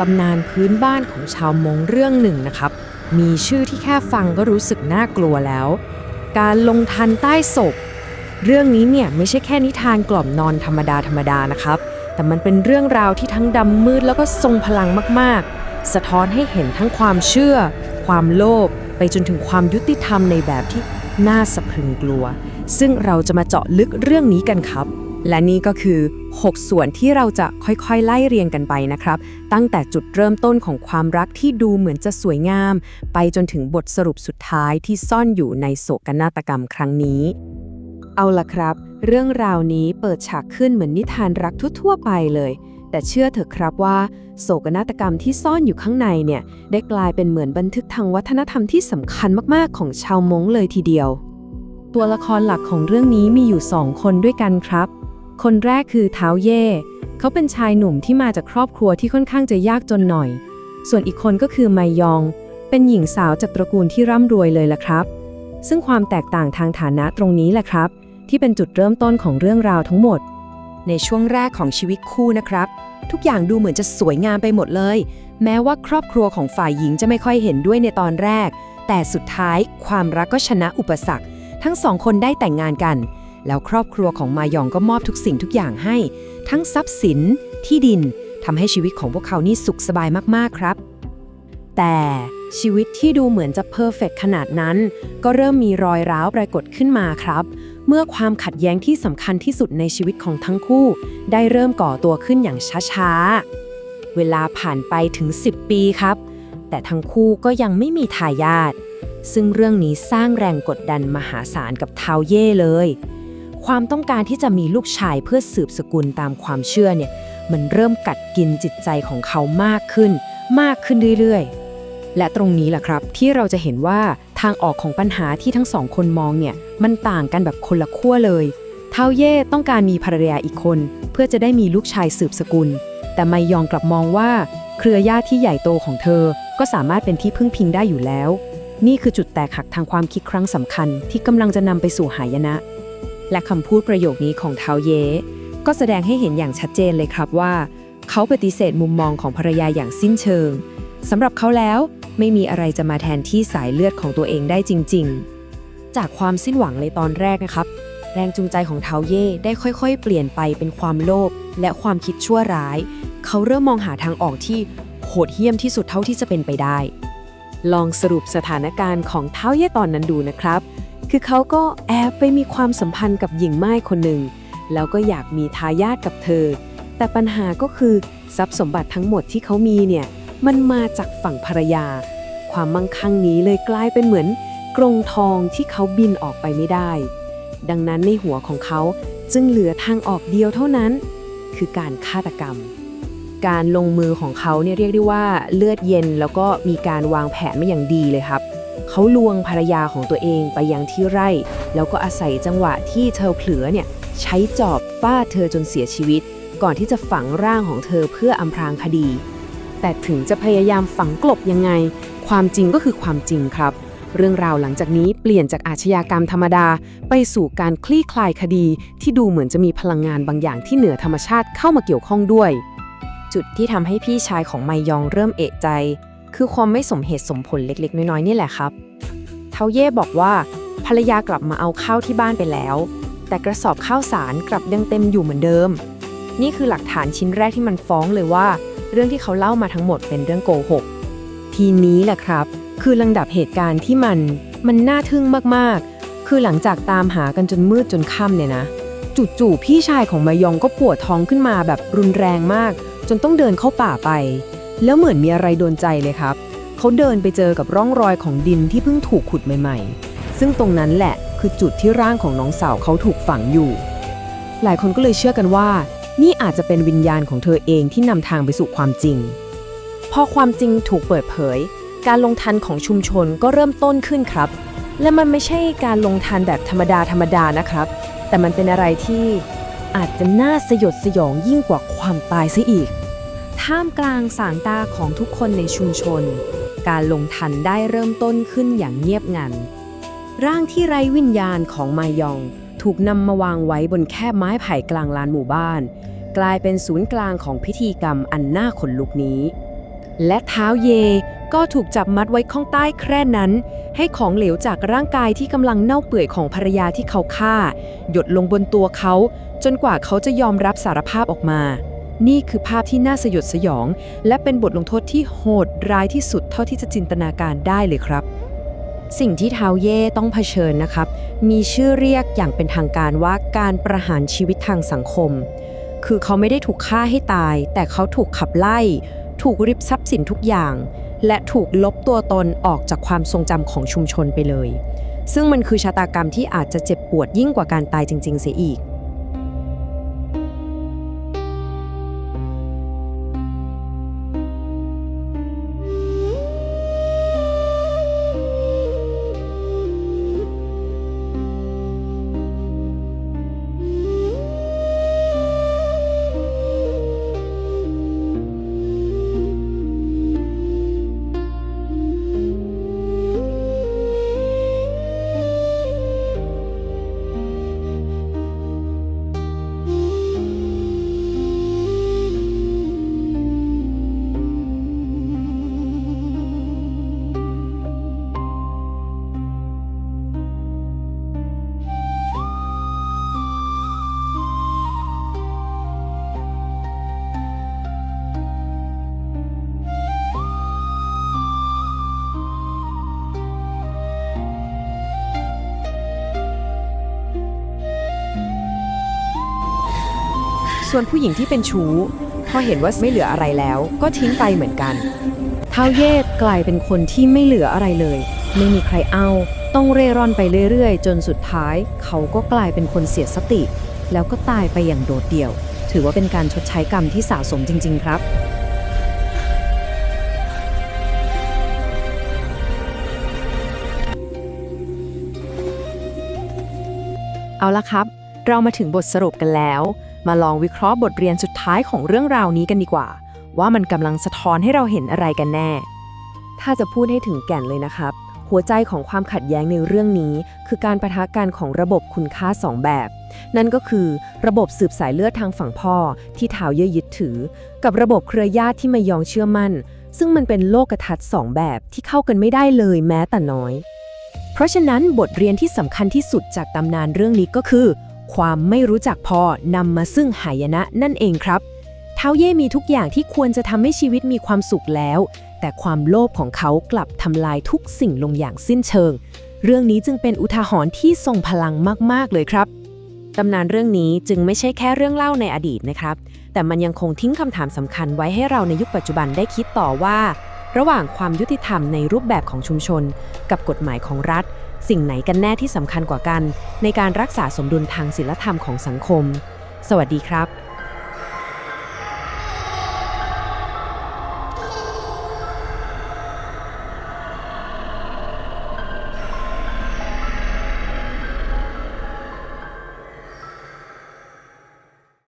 ตำนานพื้นบ้านของชาวมงเรื่องหนึ่งนะครับ มีชื่อที่แค่ฟังก็รู้สึกน่ากลัวแล้ว การลงทันใต้ศพ เรื่องนี้เนี่ยไม่ใช่แค่นิทานกล่อมนอนธรรมดาธรรมดานะครับ แต่มันเป็นเรื่องราวที่ทั้งดำมืดแล้วก็ทรงพลังมากๆ สะท้อนให้เห็นทั้งความเชื่อ ความโลภไปจนถึงความยุติธรรมในแบบที่น่าสะพรึงกลัว ซึ่งเราจะมาเจาะลึกเรื่องนี้กันครับ และนี่ก็คือ 6 ส่วนที่เราจะค่อยๆ ไล่เรียงกันไปนะครับ ตั้งแต่จุดเริ่มต้นของความรักที่ดูเหมือนจะสวยงาม ไปจนถึงบทสรุปสุดท้ายที่ซ่อนอยู่ในโศกนาฏกรรมครั้งนี้ เอาล่ะครับ เรื่องราวนี้เปิดฉากขึ้นเหมือนนิทานรักทั่วๆไปเลย แต่เชื่อเถอะครับว่า โศกนาฏกรรมที่ซ่อนอยู่ข้างในเนี่ย ได้กลายเป็นเหมือนบันทึกทางวัฒนธรรมที่สำคัญมากๆ ของชาวมงเลยทีเดียว ตัวละครหลักของเรื่องนี้มีอยู่สองคนด้วยกันครับ คนแรกคือเท้าเย่ เขาเป็นชายหนุ่มที่มาจากครอบครัวที่ค่อนข้างจะยากจนหน่อย ส่วนอีกคนก็คือไมยอง เป็นหญิงสาวจากตระกูลที่ร่ำรวยเลยล่ะครับ ซึ่งความแตกต่างทางฐานะตรงนี้แหละครับ ที่เป็นจุดเริ่มต้นของเรื่องราวทั้งหมด ในช่วงแรกของชีวิตคู่นะครับ ทุกอย่างดูเหมือนจะสวยงามไปหมดเลย แม้ว่าครอบครัวของฝ่ายหญิงจะไม่ค่อยเห็นด้วยในตอนแรก แต่สุดท้ายความรักก็ชนะอุปสรรค ทั้งสองคนได้แต่งงานกัน แล้วครอบครัวของมายองก็มอบทุกสิ่งทุกอย่างให้ ทั้งทรัพย์สิน ที่ดินทำให้ชีวิตของพวกเขานี่สุขสบายมากๆครับ แต่ชีวิตที่ดูเหมือนจะเพอร์เฟกขนาดนั้น ก็เริ่มมีรอยร้าวปรากฏขึ้นมาครับ เมื่อความขัดแย้งที่สำคัญที่สุดในชีวิตของทั้งคู่ ได้เริ่มก่อตัวขึ้นอย่างช้าๆ เวลาผ่านไปถึง 10 ปีครับ แต่ทั้งคู่ก็ยังไม่มีทายาทซึ่งเรื่องนี้สร้างแรงกดดันมหาศาลกับเทาเย่เลย ความต้องการที่จะมีลูกชายเพื่อสืบสกุลตามความเชื่อเนี่ยมันเริ่มกัดกินจิตใจของเขามากขึ้น มากขึ้นเรื่อยๆ และตรงนี้แหละครับที่เราจะเห็นว่าทางออกของปัญหาที่ทั้งสองคนมองเนี่ยมันต่างกันแบบคนละขั้วเลยเท้าเย่ต้องการมีภรรยาอีกคน เพื่อจะได้มีลูกชายสืบสกุล แต่ไมยองกลับมองว่า เครือญาติที่ใหญ่โตของเธอ ก็สามารถเป็นที่พึ่งพิงได้อยู่แล้ว นี่คือจุดแตกหักทางความคิดครั้งสำคัญที่กำลังจะนำไปสู่หายนะ และคำพูดประโยคนี้ของเทาเย่ก็แสดงให้เห็นอย่างชัดเจนเลยครับว่า เขาปฏิเสธมุมมองของภรรยาอย่างสิ้นเชิงสำหรับเขาแล้วไม่มีอะไรจะมาแทนที่สายเลือดของตัวเองได้จริง ๆ จากความสิ้นหวังในตอนแรกนะครับ แรงจูงใจของเทาเย่ได้ค่อยๆ เปลี่ยนไปเป็นความโลภและความคิดชั่วร้าย เขาเริ่มมองหาทางออกที่โหดเหี้ยมที่สุดเท่าที่จะเป็นไปได้ ลองสรุปสถานการณ์ของเท้าเย่ตอนนั้นดูนะครับ คือเขาก็แอบไปมีความสัมพันธ์กับหญิงไม้คนหนึ่ง แล้วก็อยากมีทายาทกับเธอ แต่ปัญหาก็คือทรัพย์สมบัติทั้งหมดที่เขามีเนี่ยมันมาจากฝั่งภรรยา ความมั่งคั่งนี้เลยกลายเป็นเหมือนกรงทองที่เขาบินออกไปไม่ได้ ดังนั้นในหัวของเขาจึงเหลือทางออกเดียวเท่านั้น คือการฆาตกรรม การลงมือของเขาเนี่ยเรียกได้ว่าเลือดเย็นแล้วก็มีการวางแผนมาอย่างดีเลยครับ เขาลวงภรรยาของตัวเองไปยังที่ไร่ แล้วก็อาศัยจังหวะที่เธอเผลอเนี่ยใช้จอบฟาดเธอจนเสียชีวิต ก่อนที่จะฝังร่างของเธอเพื่ออำพรางคดี แต่ถึงจะพยายามฝังกลบยังไง ความจริงก็คือความจริงครับ เรื่องราวหลังจากนี้เปลี่ยนจากอาชญากรรมธรรมดา ไปสู่การคลี่คลายคดี ที่ดูเหมือนจะมีพลังงานบางอย่างที่เหนือธรรมชาติเข้ามาเกี่ยวข้องด้วย จุดที่ทำให้พี่ชายของไมยองเริ่มเอะใจ คือความไม่สมเหตุสมผลเล็กๆ น้อยๆนี่แหละครับ เทาเย่บอกว่า ภรรยากลับมาเอาข้าวที่บ้านไปแล้ว แต่กระสอบข้าวสารกลับยังเต็มอยู่เหมือนเดิม นี่คือหลักฐานชิ้นแรกที่มันฟ้องเลยว่า เรื่องที่เขาเล่ามาทั้งหมดเป็นเรื่องโกหกทีนี้แหละครับ คือลำดับเหตุการณ์ที่มันมันน่าทึ่งมากๆ คือหลังจากตามหากันจนมืดจนค่ำเนี่ยนะจู่ๆพี่ชายของมายองก็ปวดท้องขึ้นมาแบบรุนแรงมาก จนต้องเดินเข้าป่าไป แล้วเหมือนมีอะไรโดนใจเลยครับ เขาเดินไปเจอกับร่องรอยของดินที่เพิ่งถูกขุดใหม่ๆ ซึ่งตรงนั้นแหละคือจุดที่ร่างของน้องสาวเขาถูกฝังอยู่ หลายคนก็เลยเชื่อกันว่า นี่อาจจะเป็นวิญญาณของเธอเองที่นำทางไปสู่ความจริง พอความจริงถูกเปิดเผย การลงทันของชุมชนก็เริ่มต้นขึ้นครับ และมันไม่ใช่การลงทันแบบธรรมดาธรรมดานะครับ แต่มันเป็นอะไรที่อาจจะน่าสยดสยองยิ่งกว่าความตายซะอีก ท่ามกลางสางตาของทุกคนในชุมชน การลงทันได้เริ่มต้นขึ้นอย่างเงียบงัน ร่างที่ไร้วิญญาณของมายองถูกนำมาวางไว้บนแค่ไม้ไผ่กลางลานหมู่บ้าน กลายเป็นศูนย์กลางของพิธีกรรมอันน่าขนลุกนี้ และเท้าเยก็ถูกจับมัดไว้ข้างใต้แคร่นั้น ให้ของเหลวจากร่างกายที่กำลังเน่าเปื่อยของภรรยาที่เขาฆ่า หยดลงบนตัวเขา จนกว่าเขาจะยอมรับสารภาพออกมา นี่คือภาพที่น่าสยดสยอง และเป็นบทลงโทษที่โหดร้ายที่สุดเท่าที่จะจินตนาการได้เลยครับ สิ่งที่เท้าเย่ต้องเผชิญนะครับ มีชื่อเรียกอย่างเป็นทางการว่าการประหารชีวิตทางสังคม คือเขาไม่ได้ถูกฆ่าให้ตาย แต่เขาถูกขับไล่ ถูกริบทรัพย์สินทุกอย่าง และถูกลบตัวตนออกจากความทรงจำของชุมชนไปเลย ซึ่งมันคือชะตากรรมที่อาจจะเจ็บปวดยิ่งกว่าการตายจริง ๆ เสียอีก วนผู้หญิงที่เป็นชู้พอเห็นว่าไม่เหลืออะไรแล้ว ก็ทิ้งไปเหมือนกันเท้าเยศกลายเป็นคนที่ไม่เหลืออะไรเลย ไม่มีใครเอา ต้องเร่ร่อนไปเรื่อยๆ จนสุดท้าย เขาก็กลายเป็นคนเสียสติ แล้วก็ตายไปอย่างโดดเดี่ยว ถือว่าเป็นการชดใช้กรรมที่สะสมจริง ๆ ครับเอาละครับ เรามาถึงบทสรุปกันแล้ว มาลองวิเคราะห์บทเรียนสุดท้ายของเรื่องราวนี้กันดีกว่า ว่ามันกำลังสะท้อนให้เราเห็นอะไรกันแน่ ถ้าจะพูดให้ถึงแก่นเลยนะครับ หัวใจของความขัดแย้งในเรื่องนี้ คือการประทะกันของระบบคุณค่าสองแบบ นั่นก็คือระบบสืบสายเลือดทางฝั่งพ่อ ที่เท้าเย่ยยึดถือ กับระบบเครือญาติที่ไม่ยองเชื่อมั่น ซึ่งมันเป็นโลกทัศน์สองแบบที่เข้ากันไม่ได้เลยแม้แต่น้อย เพราะฉะนั้นบทเรียนที่สำคัญที่สุดจากตำนานเรื่องนี้ก็คือ ความไม่รู้จักพอนำมาซึ่งหายนะนั่นเองครับ เท้าเย่มีทุกอย่างที่ควรจะทำให้ชีวิตมีความสุขแล้ว แต่ความโลภของเขากลับทำลายทุกสิ่งลงอย่างสิ้นเชิง เรื่องนี้จึงเป็นอุทาหรณ์ที่ทรงพลังมาก ๆ เลยครับตำนานเรื่องนี้จึงไม่ใช่แค่เรื่องเล่าในอดีตนะครับ แต่มันยังคงทิ้งคำถามสำคัญไว้ให้เราในยุคปัจจุบันได้คิดต่อว่า ระหว่างความยุติธรรมในรูปแบบของชุมชน กับกฎหมายของรัฐ สิ่งไหนกันแน่ที่สำคัญกว่ากัน ในการรักษาสมดุลทางศิลธรรมของสังคม สวัสดีครับ